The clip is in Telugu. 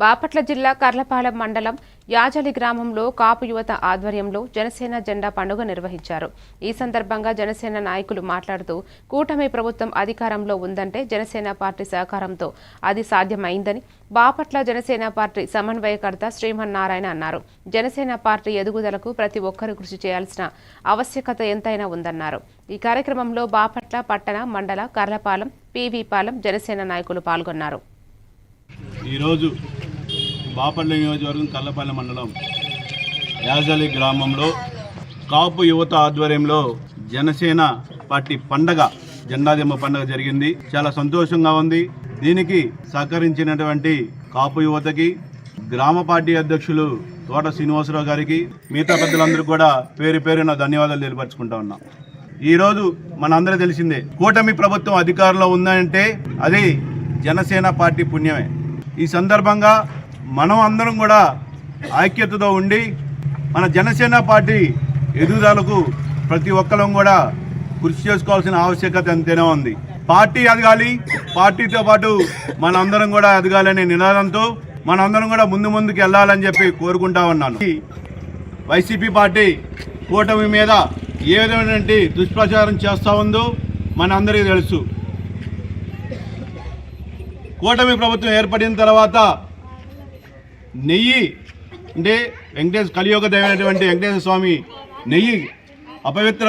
బాపట్ల జిల్లా కర్లపాలెం మండలం యాజలి గ్రామంలో కాపు యువత ఆధ్వర్యంలో జనసేన జెండా పండుగ నిర్వహించారు. ఈ సందర్భంగా జనసేన నాయకులు మాట్లాడుతూ కూటమి ప్రభుత్వం అధికారంలో ఉందంటే జనసేన పార్టీ సహకారంతో అది సాధ్యమైందని బాపట్ల జనసేన పార్టీ సమన్వయకర్త శ్రీమన్నారాయణ అన్నారు. జనసేన పార్టీ ఎదుగుదలకు ప్రతి ఒక్కరూ కృషి చేయాల్సిన ఆవశ్యకత ఎంతైనా ఉందన్నారు. ఈ కార్యక్రమంలో బాపట్ల పట్టణ మండల కర్లపాలెం పీవీపాలెం జనసేన నాయకులు పాల్గొన్నారు. ఈరోజు బాపట్ల నియోజకవర్గం కల్లపల్లి మండలం యాజలి గ్రామంలో కాపు యువత ఆధ్వర్యంలో జనసేన పార్టీ పండగ జెండాదిమ్మ పండగ జరిగింది. చాలా సంతోషంగా ఉంది. దీనికి సహకరించినటువంటి కాపు యువతకి గ్రామ పార్టీ అధ్యక్షులు తోట శ్రీనివాసరావు గారికి మిగతా పెద్దలందరూ కూడా పేరు పేరున ధన్యవాదాలు తెలియపరచుకుంటా ఉన్నాం. ఈరోజు మనందరూ తెలిసిందే కూటమి ప్రభుత్వం అధికారంలో ఉందంటే అది జనసేన పార్టీ పుణ్యమే. ఈ సందర్భంగా మనం అందరం కూడా ఐక్యతతో ఉండి మన జనసేన పార్టీ ఎదుగుదలకు ప్రతి ఒక్కరం కూడా కృషి చేసుకోవాల్సిన ఆవశ్యకత ఎంతైనా ఉంది. పార్టీ ఎదగాలి పార్టీతో పాటు మనందరం కూడా ఎదగాలనే నినాదంతో మనందరం కూడా ముందు ముందుకు వెళ్ళాలని చెప్పి కోరుకుంటా ఉన్నాను. వైసీపీ పార్టీ కూటమి మీద ఏ విధమైనటువంటి దుష్ప్రచారం చేస్తూ ఉందో మనందరికీ తెలుసు. కూటమి ప్రభుత్వం ఏర్పడిన తర్వాత నెయ్యి అంటే వెంకటేశ్వర కలియుగ దైవమైనటువంటి వెంకటేశ్వర స్వామి నెయ్యి అపవిత్ర